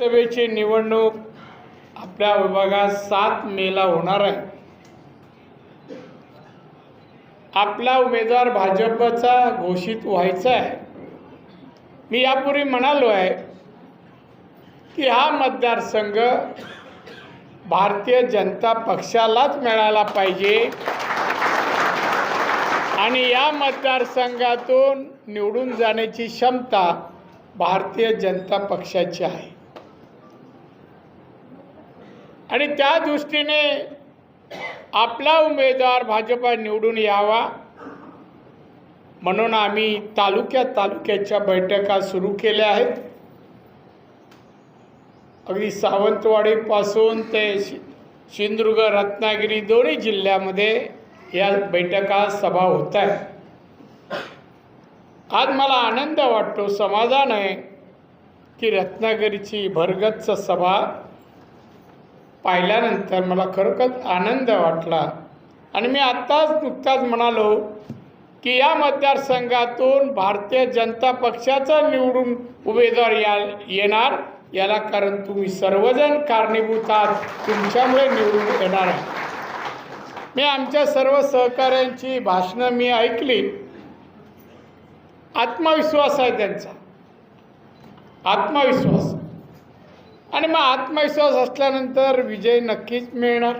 लोकसभेची निवडणूक आपल्या विभागात सात मेला होणार आहे. आपला उमेदवार भाजपचा घोषित व्हायचा आहे. मी यापूर्वी म्हणालो आहे की हा मतदारसंघ भारतीय जनता पक्षालाच मिळाला पाहिजे. आणि या मतदारसंघातून निवडून जाण्याची क्षमता भारतीय जनता पक्षाची आहे. आणि त्या दृष्टीने आपला उमेदवार भाजपा निवडून यावा. म्हणून आम्ही तालुक्या तालुक्याच्या बैठका सुरू केल्या आहेत. अगदी सावंतवाडीपासून ते शि सिंधुदुर्ग रत्नागिरी दोन्ही जिल्ह्यामध्ये या बैठका सभा होत आहे आज मला आनंद वाटतो समाधान आहे की रत्नागिरीची भरगच्च सभा पाहिल्यानंतर मला खरोखर आनंद वाटला. आणि मी आत्ताच नुकताच म्हणालो की या मतदारसंघातून भारतीय जनता पक्षाचा निवडून उमेदवार या येणार. याला कारण तुम्ही सर्वजण कारणीभूत आहात. तुमच्यामुळे निवडून येणार आहे. मी आमच्या सर्व सहकाऱ्यांची भाषणं मी ऐकली. आत्मविश्वास आहे त्यांचा. आत्मविश्वास. आणि मग आत्मविश्वास असल्यानंतर विजय नक्कीच मिळणार.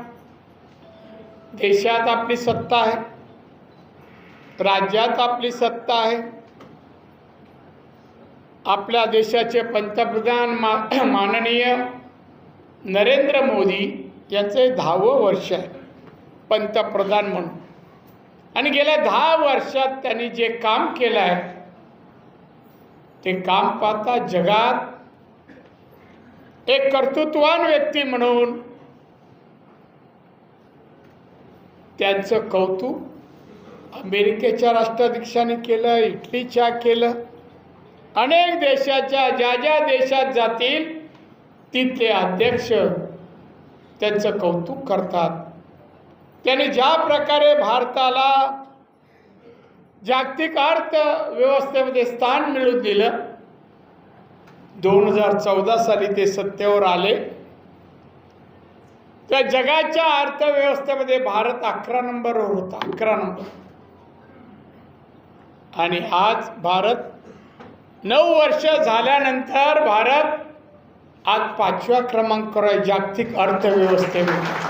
देशात आपली सत्ता आहे. राज्यात आपली सत्ता आहे. आपल्या देशाचे पंतप्रधान मा माननीय नरेंद्र मोदी यांचे दहावं वर्ष आहे. पंतप्रधान म्हणून. आणि गेल्या दहा वर्षात त्यांनी जे काम केलं आहे ते काम पाहता जगात एक कर्तृत्वान व्यक्ती म्हणून त्यांचं कौतुक अमेरिकेच्या राष्ट्राध्यक्षाने केलं इटलीच्या केलं. अनेक देशाच्या ज्या ज्या देशात जातील तिथले अध्यक्ष त्यांचं कौतुक करतात. त्यांनी ज्या प्रकारे भारताला जागतिक अर्थव्यवस्थेमध्ये स्थान मिळवून दिलं दोन हजार चौदा साली ते सत्तेवर आले. त्या जगाच्या अर्थव्यवस्थेमध्ये भारत अकरा नंबरवर होता अकरा नंबर. आणि आज भारत नऊ वर्ष झाल्यानंतर भारत आज पाचव्या क्रमांकावर आहे जागतिक अर्थव्यवस्थेमध्ये.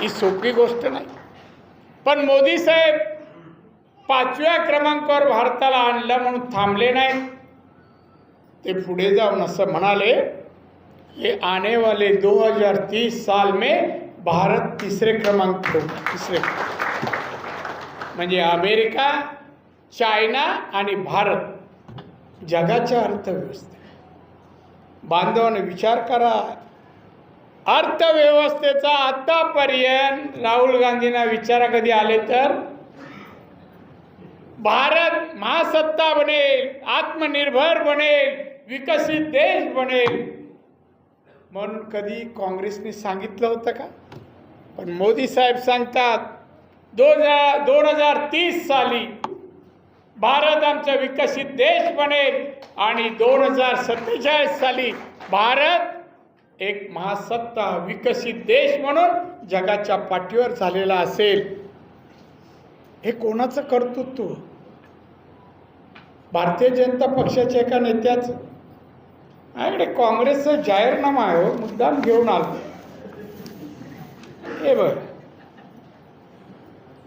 ही सोपी गोष्ट नाही. पण मोदी साहेब पाचव्या क्रमांकावर भारताला आणलं म्हणून थांबले नाही ते पुढे जाऊन असं म्हणाले हे आने वाले दो हजार तीस साल में भारत तिसरे क्रमांक तिसरे म्हणजे अमेरिका चायना आणि भारत जगाच्या अर्थव्यवस्थे बांधवाने विचार करा. अर्थव्यवस्थेचा आतापर्यंत राहुल गांधींना विचारा कधी आले तर. भारत महासत्ता बनेल आत्मनिर्भर बनेल विकसित देश बनेल. म्हणून कधी काँग्रेसने सांगितलं होतं का? पण मोदी साहेब सांगतात दोन हजार दोन हजार तीस साली भारत आमचा विकसित देश बनेल आणि दोन हजार सत्तेचाळीस साली भारत एक महासत्ता विकसित देश म्हणून जगाच्या पाठीवर झालेला असेल. हे कोणाचं कर्तृत्व? भारतीय जनता पक्षाच्या एका नेत्याचं. माझ्याकडे काँग्रेसचा जाहीरनामा आहे हो, मुद्दाम घेऊन आलो. हे बघ.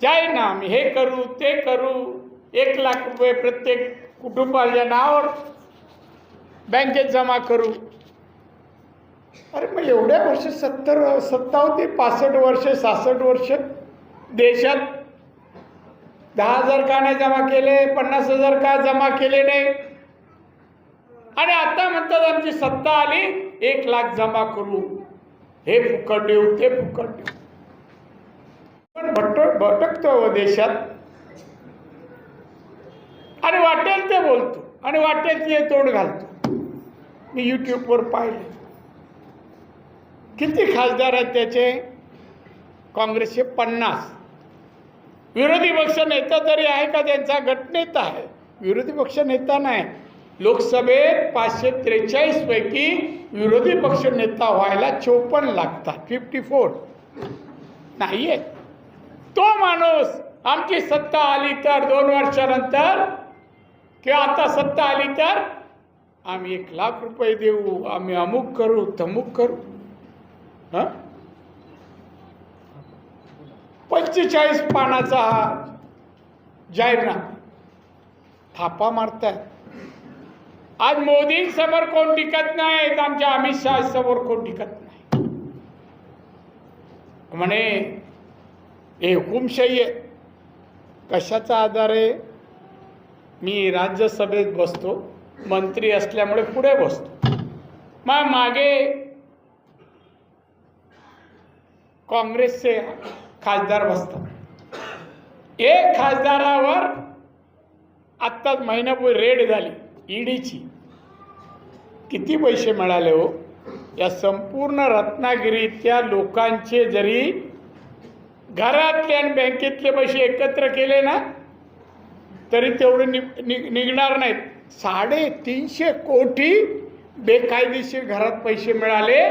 जाहीरनाम हे करू ते करू एक लाख रुपये प्रत्येक कुटुंबाच्या नावावर बँकेत जमा करू. अरे मग एवढ्या वर्ष सत्तर सत्ता होती पासष्ट वर्ष सहासष्ट वर्ष देशात दहा हजार का नाही जमा केले पन्नास हजार का जमा केले नाही? आणि आता म्हणतात आमची सत्ता आली एक लाख जमा करू. हे फुकट देऊ ते फुकट देऊ पण भट भटकतो देशात. आणि वाटेल ते बोलतो आणि वाटेल ते तोंड घालतो. मी यूट्यूबवर पाहिले. किती खासदार आहेत त्याचे? काँग्रेसचे पन्नास. विरोधी पक्ष नेता तरी आहे का? त्यांचा गटनेता आहे. विरोधी पक्ष नेता नाही. लोकसभेत पाचशे त्रेचाळीसपैकी विरोधी पक्ष नेता व्हायला चोपन्न लागतात. फिफ्टी फोर नाही आहे तो माणूस आमची सत्ता आली तर दोन वर्षानंतर किंवा आता सत्ता आली तर आम्ही एक लाख रुपये देऊ आम्ही अमुक करू तमुक करू. हां? पंचेचाळीस पानाचा हा जाहीरनामा. थापा मारतायत. आज मोदींसमोर कोण टिकत नाहीत आमच्या अमित शाह समोर कोण टिकत नाही. म्हणे हे हुकुमशाही कशाचा आधार आहे? मी राज्यसभेत बसतो मंत्री असल्यामुळे पुढे बसतो. मग मागे काँग्रेसचे खासदार बसतात. एक खासदारावर आत्ताच महिनापूर्वी रेड झाली. ईडीची. किती पैसे मिळाले हो? या संपूर्ण रत्नागिरीतल्या लोकांचे जरी घरातले आणि बँकेतले पैसे एकत्र केले ना तरी तेवढे नि, नि, निघणार नाहीत. साडेतीनशे कोटी बेकायदेशीर घरात पैसे मिळाले.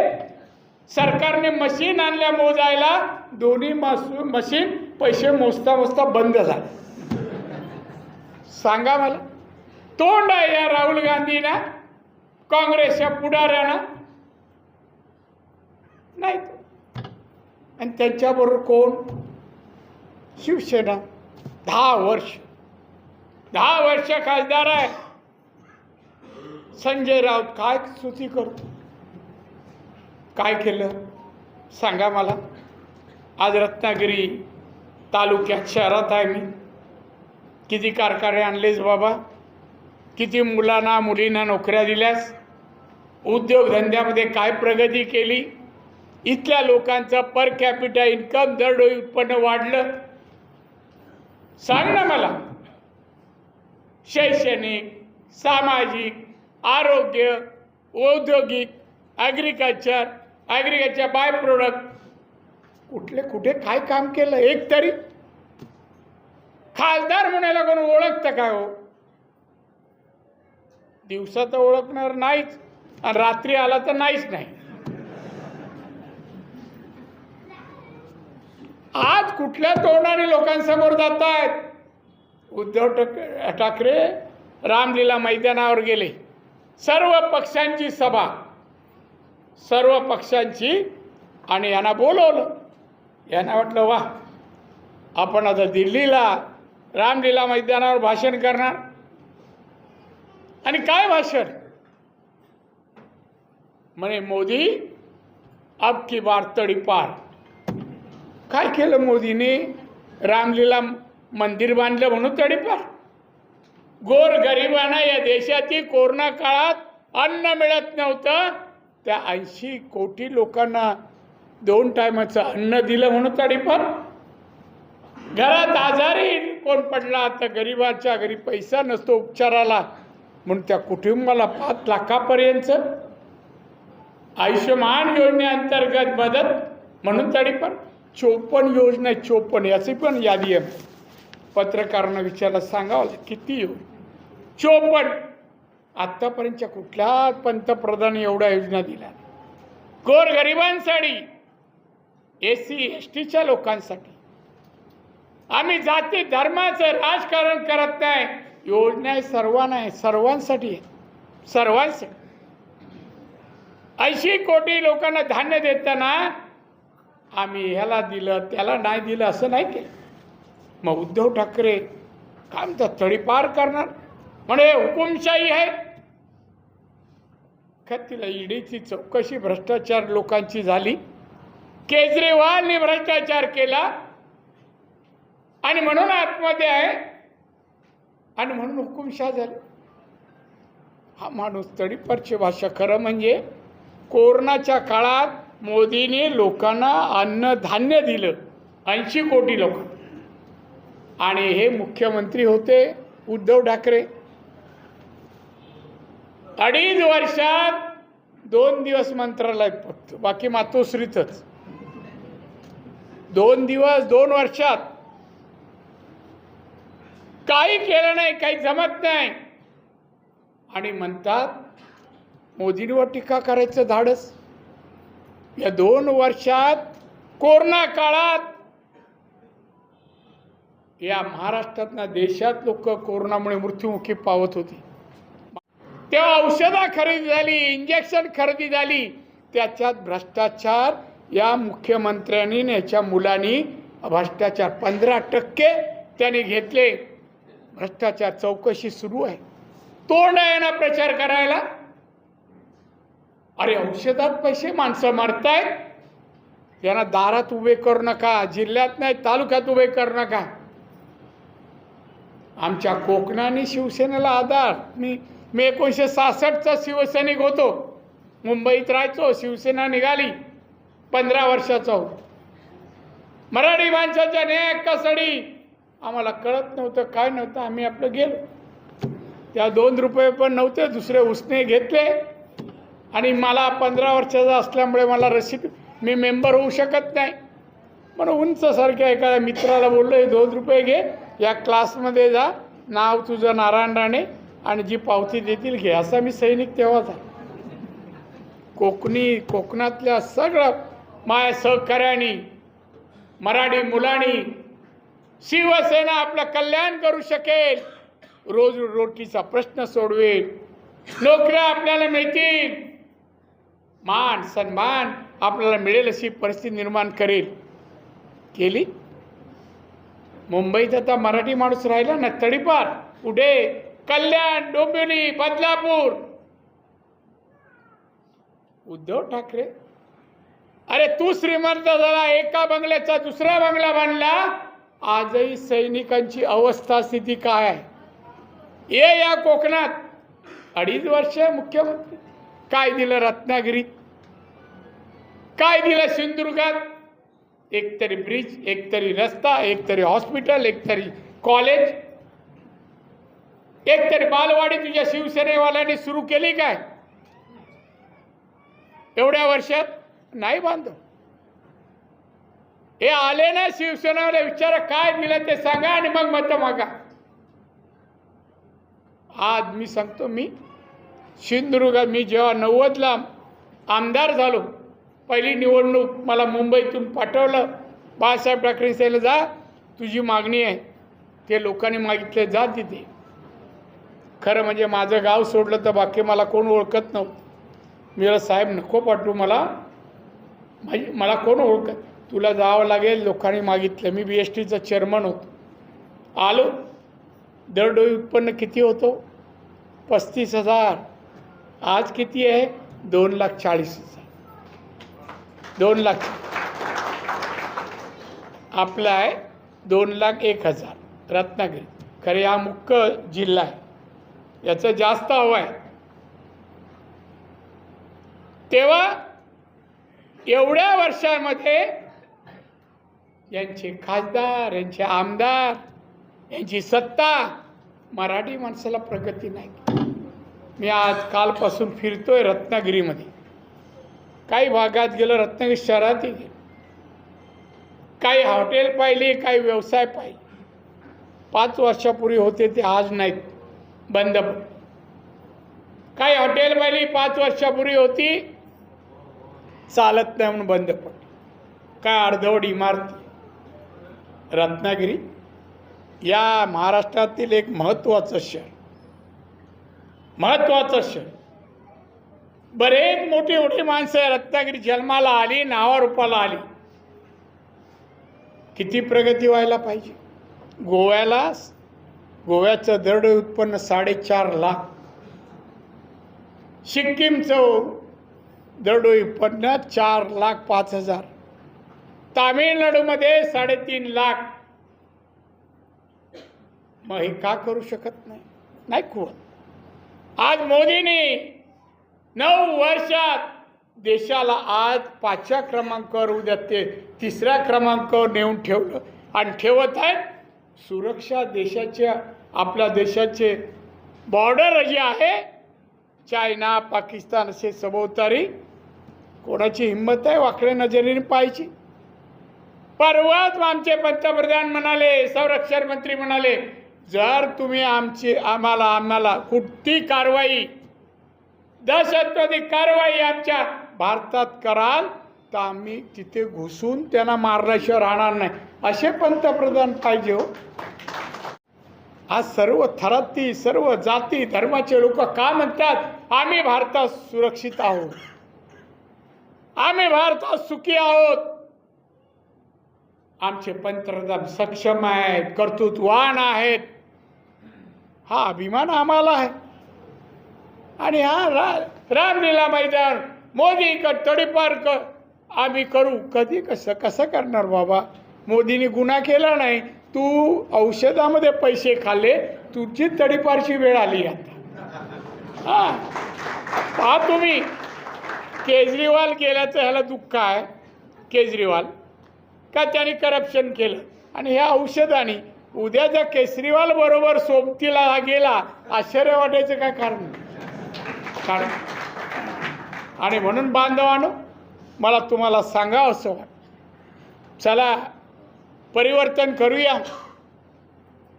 सरकारने मशीन आणल्या मोजायला दोन्ही मशीन पैसे मोजता मोजता बंद झाले. सांगा मला. तोंड आहे या राहुल गांधीना काँग्रेसच्या पुढाऱ्यानं नाही आणि त्यांच्याबरोबर कोण? शिवसेना. दहा वर्ष. दहा वर्ष खासदार आहे. संजय राऊत काय स्तुती करतो काय केलं? सांगा मला. आज रत्नागिरी तालुक्यात शहरात आहे मी. किती कारखाने आणलेस बाबा? किती मुलांना मुलींना नोकऱ्या दिल्यास? उद्योगधंद्यामध्ये काय प्रगती केली? इथल्या लोकांचं पर कॅपिटा इन्कम दरडोई उत्पन्न वाढलं? सांग ना मला. शैक्षणिक सामाजिक आरोग्य औद्योगिक ॲग्रिकल्चर ॲग्रिकल्चर बाय प्रोडक्ट कुठले कुठे काय काम केलं? एक तरी. खासदार म्हणायला कोण ओळखतं काय हो? दिवसा तर ओळखणार नाहीच आणि रात्री आला तर नाहीच नाही. आज कुठल्या तोंडाने लोकांसमोर जात आहेत उद्धव ठाकरे रामलीला मैदानावर गेले. सर्व पक्षांची सभा सर्व पक्षांची आणि यांना बोलवलं. यांना वाटलं वा आपण आता दिल्लीला रामलीला मैदानावर भाषण करणार. आणि काय भाषण? म्हणे मोदी अब की बार तडीपार काय केलं मोदीने? रामलीला मंदिर बांधलं म्हणून तडीपार गोर गरिबांना या देशातील कोरोना काळात अन्न मिळत नव्हतं. त्या ऐंशी कोटी लोकांना दोन टायमाचं अन्न दिलं म्हणून तडीपार घरात आजारी कोण पडला? तर गरिबाच्या घरी पैसा नसतो उपचाराला. म्हणून त्या कुटुंबाला पाच लाखापर्यंत आयुष्यमान योजनेअंतर्गत मदत म्हणून तरी पण चोपन्न योजना चोपन्न. याची पण यादी आहे. पत्रकारांना विचारायला सांगावं किती योजना? चोपन्न. आत्तापर्यंतच्या कुठल्या पंतप्रधान एवढ्या योजना दिल्या? गोरगरिबांसाठी एस सी एस टीच्या लोकांसाठी. आम्ही जाती धर्माचं राजकारण करत नाही. योजना सर्वांना आहे सर्वांसाठी आहे. सर्वांसाठी. ऐंशी कोटी लोकांना धान्य देताना आम्ही ह्याला दिलं त्याला नाही दिलं असं नाही केलं. मग उद्धव ठाकरे काय म्हणतात तडीपार करणार. म्हणे हुकुमशाही आहे का तिला ईडीची चौकशी भ्रष्टाचार लोकांची झाली. केजरीवालने भ्रष्टाचार केला. आणि म्हणून आतमध्ये आहे आणि म्हणून हुकुमशाह झाले. हा माणूस तडीपारची भाषा खरं म्हणजे कोरोनाच्या काळात मोदीने लोकांना अन्नधान्य दिलं ऐंशी कोटी लोक. आणि हे मुख्यमंत्री होते उद्धव ठाकरे. अडीच वर्षात दोन दिवस मंत्रालयात फक्त बाकी मातोश्रीतच. दोन दिवस दोन वर्षात. काही केलं नाही काही जमत नाही. आणि म्हणतात मोदींवर टीका करायचं धाडस. या दोन वर्षात कोरोना काळात या महाराष्ट्रातल्या देशात लोक कोरोनामुळे मृत्युमुखी पावत होती. तेव्हा औषधं खरेदी झाली इंजेक्शन खरेदी झाली. त्याच्यात भ्रष्टाचार या मुख्यमंत्र्यांनी याच्या मुलांनी भ्रष्टाचार पंधरा टक्के त्यांनी घेतले. भ्रष्टाचार चौकशी सुरू आहे. तोंड आहे ना प्रचार करायला. अरे औषधात पैसे माणसं मारतायत त्यांना दारात उभे करू नका जिल्ह्यात नाही तालुक्यात उभे करू नका. आमच्या कोकणाने शिवसेनेला आधार. मी मी एकोणीसशे सहासष्टचा शिवसैनिक होतो. मुंबईत राहायचो शिवसेना निघाली. पंधरा वर्षाचा होतो. मराठी माणसाच्या न्याय कसडी आम्हाला कळत नव्हतं काय नव्हतं आम्ही आपलं गेलो. त्या दोन रुपये पण नव्हते दुसरे उसने घेतले. आणि मला पंधरा वर्षाचा असल्यामुळे मला रसीद मी मेंबर होऊ शकत नाही. म्हणून उंचसारख्या एखाद्या मित्राला बोललो हे दोन रुपये घे या क्लासमध्ये जा नाव तुझं नारायण राणे आणि जी पावती देतील घे. असा मी सैनिक तेव्हाच. आहे कोकणी कोकणातल्या सगळं माया सहकार्याने मराठी मुलांनी शिवसेना आपलं कल्याण करू शकेल. रोज रोटीचा प्रश्न सोडवेल. नोकऱ्या आपल्याला मिळतील. मान सन्मान आपल्याला मिळेल अशी परिस्थिती निर्माण करेल. केली? मुंबईत आता मराठी माणूस राहिला ना तडीपार. पुढे कल्याण डोंबिवली बदलापूर. उद्धव ठाकरे? अरे तू श्रीमंत झाला एका बंगल्याचा दुसरा बंगला बांधला आजही सैनिकांची अवस्था स्थिती काय आहे? ये या कोकणात. अडीच वर्ष मुख्यमंत्री. काय दिलं रत्नागिरीत? काय दिलं सिंधुदुर्गात? एक तरी ब्रिज एक तरी रस्ता एक तरी हॉस्पिटल एक तरी कॉलेज. एक तरी बालवाडी तुझ्या शिवसेनेवाल्यांनी सुरू केली काय? एवढ्या वर्षात नाही बांधव हे आले ना शिवसेनेवाले विचारा काय दिलं ते सांगा आणि मग मत मागा. आज मी सांगतो मी सिंधुदुर्गात मी जेव्हा नव्वदला आमदार झालो पहिली निवडणूक मला मुंबईतून पाठवलं बाळासाहेब ठाकरे साहेब जा तुझी मागणी आहे. ते लोकांनी मागितले जा तिथे. खरं म्हणजे माझं गाव सोडलं तर बाकी मला कोण ओळखत नव्हतं. मी साहेब नको पाठवू मला माझी मला कोण ओळखत तुला जावं लागेल लोकांनी मागितलं. मी बी एस टीचा चेअरमन होतो. आलो. दरडोई उत्पन्न किती होतो? पस्तीस हजार. आज किती आहे? दोन लाख चाळीस हजार. दोन लाख. आपला आहे दोन लाख एक हजार. रत्नागिरी. खरे हा मुख्य जिल्हा आहे. याचं जास्त हवं आहे. तेव्हा एवढ्या वर्षामध्ये यांचे खासदार यांचे आमदार यांची सत्ता मराठी माणसाला प्रगती नाही. मी आज कालपासून फिरतोय रत्नागिरीमध्ये. काही भागात गेलो रत्नागिरी शहरातही गेलो. काही हॉटेल पाहिली काही व्यवसाय पाहिले. पाच वर्षापूर्वी होते ते आज नाहीत. बंद काही हॉटेल पाहिली पाच वर्षापूर्वी होती. चालत नाही म्हणून बंद पडली. काय अर्धवट इमारती. रत्नागिरी या महाराष्ट्रातील एक महत्त्वाचं शहर. महत्त्वाचं शहर. बरेच मोठी मोठी माणसं रत्नागिरी जन्माला आली नावारूपाला आली. किती प्रगती व्हायला पाहिजे? गोव्याला गोव्याचं दरड उत्पन्न साडेचार लाख. सिक्कीमचं दरडोई उत्पन्न चार लाख पाच हजार. तामिळनाडूमध्ये साडेतीन लाख. मग हे का करू शकत नाही? नाही कुवत आज मोदींनी नऊ वर्षात देशाला आज पाचव्या क्रमांकावर उद्या ते तिसऱ्या क्रमांकावर नेऊन ठेवलं. आणि ठेवत आहेत सुरक्षा देशाच्या आपल्या देशाचे बॉर्डर जे आहे चायना पाकिस्तान असे सभोवतारी कोणाची हिंमत आहे? वाकड्या नजरेने पाहायची. परवाच आमचे पंतप्रधान म्हणाले संरक्षण मंत्री म्हणाले जर तुम्ही आमची आम्हाला आम्हाला कुठती कारवाई दहशतवादी कारवाई आमच्या भारतात कराल तर आम्ही तिथे घुसून त्यांना मारल्याशिवाय राहणार नाही. असे पंतप्रधान पाहिजे हो. आज सर्व थराती सर्व जाती धर्माचे लोक का म्हणतात? आम्ही भारतात सुरक्षित आहोत. आम्ही भारतात सुखी आहोत. आमचे पंतप्रधान सक्षम आहेत कर्तृत्वान आहेत. हा अभिमान आम्हाला आहे. आणि हा रा रामलीला मैदान मोदी क तडीपार क आम्ही करू. कधी कसं कसं करणार बाबा? मोदीने गुन्हा केला नाही. तू औषधामध्ये पैसे खाल्ले तुझी तडीपारची वेळ आली आता. हा. पहा तुम्ही केजरीवाल गेल्याचं ह्याला दुःख आहे. केजरीवाल का त्याने करप्शन केलं? आणि ह्या औषधाने उद्या जर केसरीवाल बरोबर सोबतीला गेला आश्चर्य वाटायचं काय कारण? कारण? आणि म्हणून बांधवानो मला तुम्हाला सांगा असं वाट चला परिवर्तन करूया.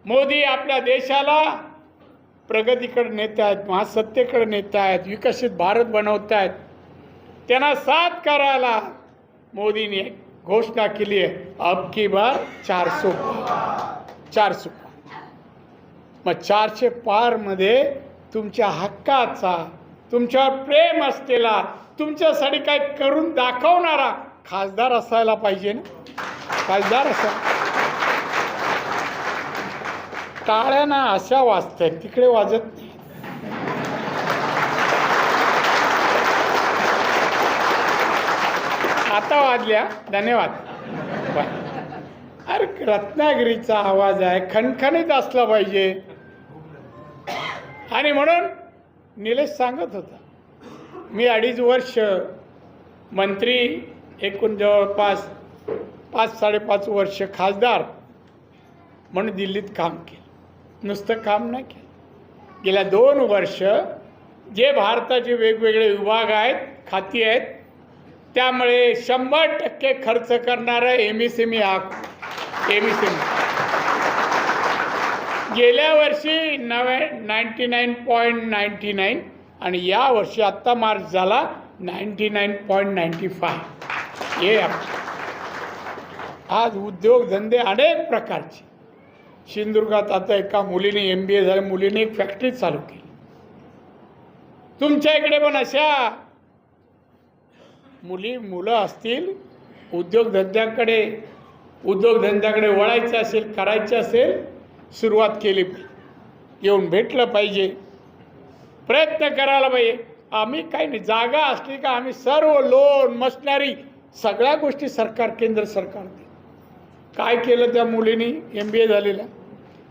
मोदी आपल्या देशाला प्रगतीकडे नेत आहेत महासत्तेकडे नेत आहेत विकसित भारत बनवत आहेत त्यांना साथ करायला मोदीने घोषणा केली आहे. अब की बार चारशे चारशे पार मग चारशे पारमध्ये तुमच्या हक्काचा तुमच्यावर प्रेम असलेला तुमच्यासाठी काय करून दाखवणारा खासदार असायला पाहिजे ना? खासदार असा. टाळ्या ना अशा वाजतात तिकडे वाजत नाही. आता वाजल्या. धन्यवाद. अरे रत्नागिरीचा आवाज आहे. खणखणीत असला पाहिजे. आणि म्हणून निलेश सांगत होता मी अडीच वर्ष मंत्री एकूण जवळपास पाच साडेपाच वर्ष खासदार म्हणून दिल्लीत काम केलं. नुसतं काम नाही केलं. गेल्या दोन वर्ष जे भारताचे वेगवेगळे विभाग आहेत खाती आहेत त्यामुळे शंभर टक्के खर्च करणारा एम एस एम ई हा एम एस एम गेल्या वर्षी नवे ninety nine point ninety nine आणि या वर्षी आत्ता मार्च झाला ninety nine point ninety five हे आज उद्योगधंदे अनेक प्रकारचे. सिंधुदुर्गात आता एका मुलीने एम बी ए झाल्या मुलीने एक फॅक्टरी चालू केली. तुमच्या इकडे पण अशा मुली मुलं असतील उद्योगधंद्याकडे उद्योगधंद्याकडे वळायचं असेल करायचं असेल सुरुवात केली पाहिजे. येऊन भेटलं पाहिजे. प्रयत्न करायला पाहिजे. आम्ही काही नाही जागा असली का आम्ही सर्व लोन मशनरी सगळ्या गोष्टी सरकार केंद्र सरकार काय केलं त्या मुलीनी? एम बी ए झालेल्या.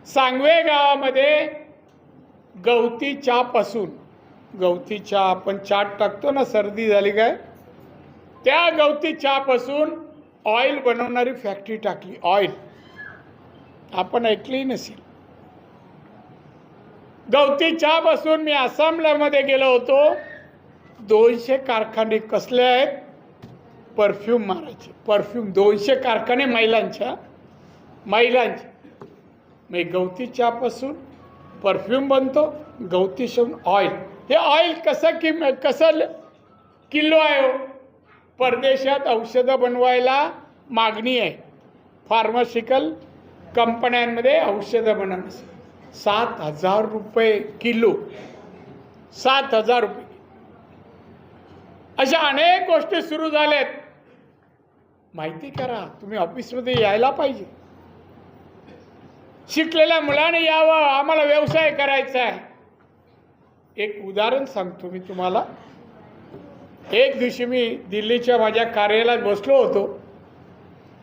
सांगवे गावामध्ये गवती चहापासून गवती चहा आपण चाट टाकतो ना सर्दी झाली काय? त्या गवती चहापासून ऑइल बनवणारी फॅक्टरी टाकली. ऑइल आपण ऐकली नसेल. गवती चहापासून मी आसामल्यामध्ये गेलो होतो. दोनशे कारखाने कसले आहेत? परफ्यूम मारायचे. परफ्यूम दोनशे कारखाने महिलांच्या. महिलांचे. मी गवती चहापासून परफ्यूम बनतो गवती शेवून ऑइल हे ऑइल कसं कि कसं ल- किलो आहे हो? परदेशात औषधं बनवायला मागणी आहे. फार्मासिकल कंपन्यांमध्ये औषधं बनवण्यासाठी सात हजार रुपये किलो. सात हजार रुपये. अशा अनेक गोष्टी सुरू झाल्यात. माहिती करा तुम्ही ऑफिसमध्ये यायला पाहिजे. शिकलेल्या मुलाने यावं आम्हाला व्यवसाय करायचा आहे. एक उदाहरण सांगतो मी तुम्हाला. एक दिवशी मी दिल्लीच्या माझ्या कार्यालयात बसलो होतो.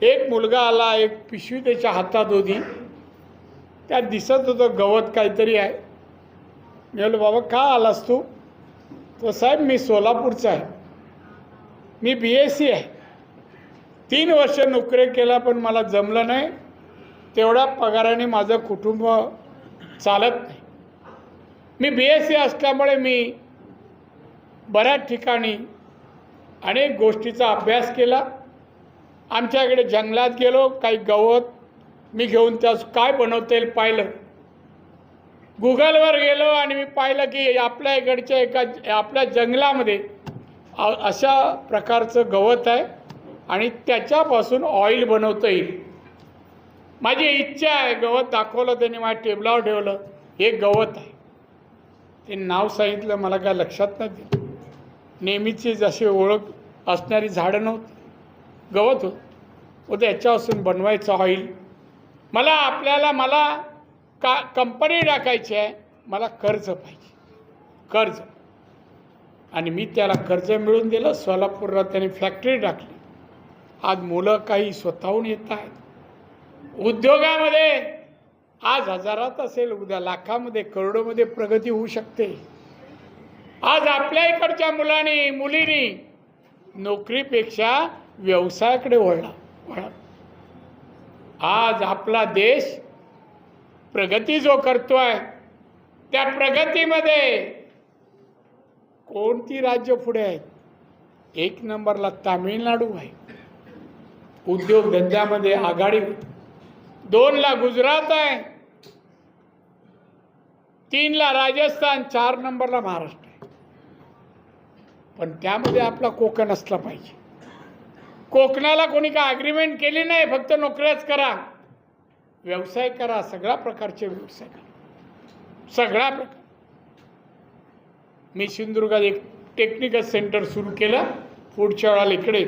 एक मुलगा आला एक पिशवी त्याच्या हातात होती. त्यात दिसत होतं गवत काहीतरी आहे. मी बोलो बाबा का आलास तू? तो साहेब मी सोलापूरचा आहे. मी बी एस सी आहे. तीन वर्ष नोकरी केला पण मला जमलं नाही. तेवढ्या पगाराने माझं कुटुंब चालत नाही. मी बी एस सी असल्यामुळे मी बऱ्याच ठिकाणी अनेक गोष्टीचा अभ्यास केला. आमच्याकडे जंगलात गेलो काही गवत मी घेऊन त्यास काय बनवता येईल पाहिलं. गुगलवर गेलो आणि मी पाहिलं की आपल्या इकडच्या एका आपल्या जंगलामध्ये अशा प्रकारचं गवत आहे आणि त्याच्यापासून ऑइल बनवता येईल. माझी इच्छा आहे गवत दाखवलं त्यांनी माझ्या टेबलावर ठेवलं हे गवत आहे. ते नाव सांगितलं मला काय लक्षात नाही नेहमीची जशी ओळख असणारी झाडं नव्हती. गवत होत. व त्याच्यापासून बनवायचं ऑइल मला आपल्याला मला का कंपनी टाकायची आहे मला कर्ज पाहिजे. कर्ज. आणि मी त्याला कर्ज मिळून दिलं सोलापूरला त्याने फॅक्टरी टाकली. आज मुलं काही स्वतःहून येत आहेत. उद्योगामध्ये आज हजारात असेल उद्या लाखामध्ये करोडोमध्ये प्रगती होऊ शकते. आज आपल्या इकडच्या मुलांनी मुलींनी नोकरीपेक्षा व्यवसायाकडे वळला. वळा. आज आपला देश प्रगती जो करतो आहे त्या प्रगतीमध्ये कोणती राज्य पुढे आहेत एक नंबरला तामिळनाडू आहे. उद्योगधंद्यामध्ये आघाडी दोनला गुजरात आहे. तीनला राजस्थान चार नंबरला महाराष्ट्र आहे. पण त्यामध्ये आपला कोकण असला पाहिजे. कोकणाला कोणी का अग्रीमेंट केली नाही फक्त नोकऱ्याच करा. व्यवसाय करा सगळ्या प्रकारचे व्यवसाय करा. सगळ्या प्रकार मी सिंधुदुर्गात एक टेक्निकल सेंटर सुरू केलं पुढच्या वेळाला इकडे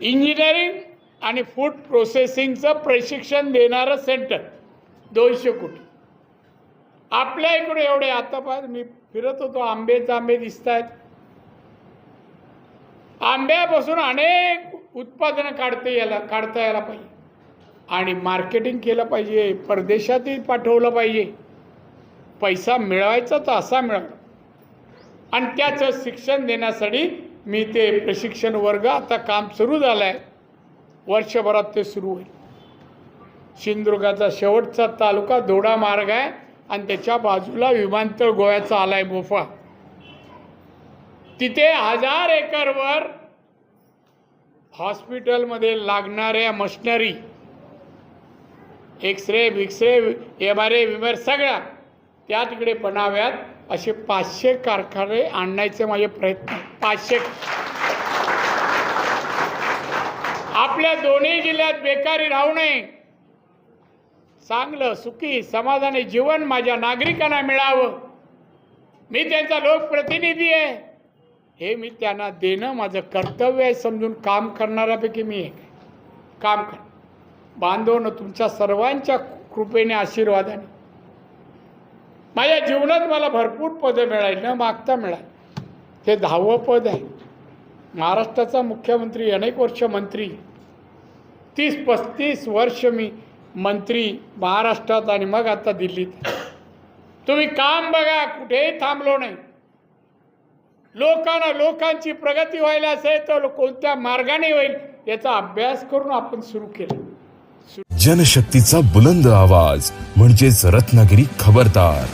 इंजिनिअरिंग आणि फूड प्रोसेसिंगचं प्रशिक्षण देणारं सेंटर दोनशे कोटी. आपल्या इकडे एवढे. आता पाहिजे मी फिरत होतो आंबेच आंबे दिसत आहेत आंब्यापासून अनेक उत्पादनं काढता यायला काढता यायला पाहिजे. आणि मार्केटिंग केलं पाहिजे परदेशातही पाठवलं पाहिजे. पैसा मिळवायचा तर असा मिळाला. आणि त्याचं शिक्षण देण्यासाठी मी ते प्रशिक्षण वर्ग आता काम सुरू झालं आहे वर्षभरात ते सुरू होईल. सिंधुदुर्गाचा शेवटचा तालुका दोडा मार्ग आहे आणि त्याच्या बाजूला विमानतळ गोव्याचा आला आहे मोफा तिथे हजार एकरवर हॉस्पिटलमध्ये लागणाऱ्या मशिनरी एक्स रे बिक्स रे एम आर ए विमर सगळ्या त्या तिकडे बनाव्यात असे पाचशे कारखाने आणण्याचे माझे प्रयत्न. पाचशे. आपल्या दोन्ही जिल्ह्यात बेकारी राहू नये. चांगलं सुखी समाधानी जीवन माझ्या नागरिकांना मिळावं. मी त्यांचा लोकप्रतिनिधी आहे. हे मी त्यांना देणं माझं कर्तव्य आहे समजून काम करणाऱ्यापैकी मी एक काम कर. बांधवनं तुमच्या सर्वांच्या कृपेने आशीर्वादाने. माझ्या जीवनात मला भरपूर पदं मिळाली न मागता मिळाली. हे दहावं पद आहे. महाराष्ट्राचा मुख्यमंत्री अनेक वर्ष मंत्री. तीस पस्तीस वर्ष मी मंत्री महाराष्ट्रात आणि मग आता दिल्लीत तुम्ही काम बघा कुठेही थांबलो नाही. लोकांना लोकांची प्रगती व्हायला असेल तर कोणत्या मार्गाने होईल याचा अभ्यास करून आपण सुरू केला. जनशक्तीचा बुलंद आवाज म्हणजेच रत्नागिरी खबरदार.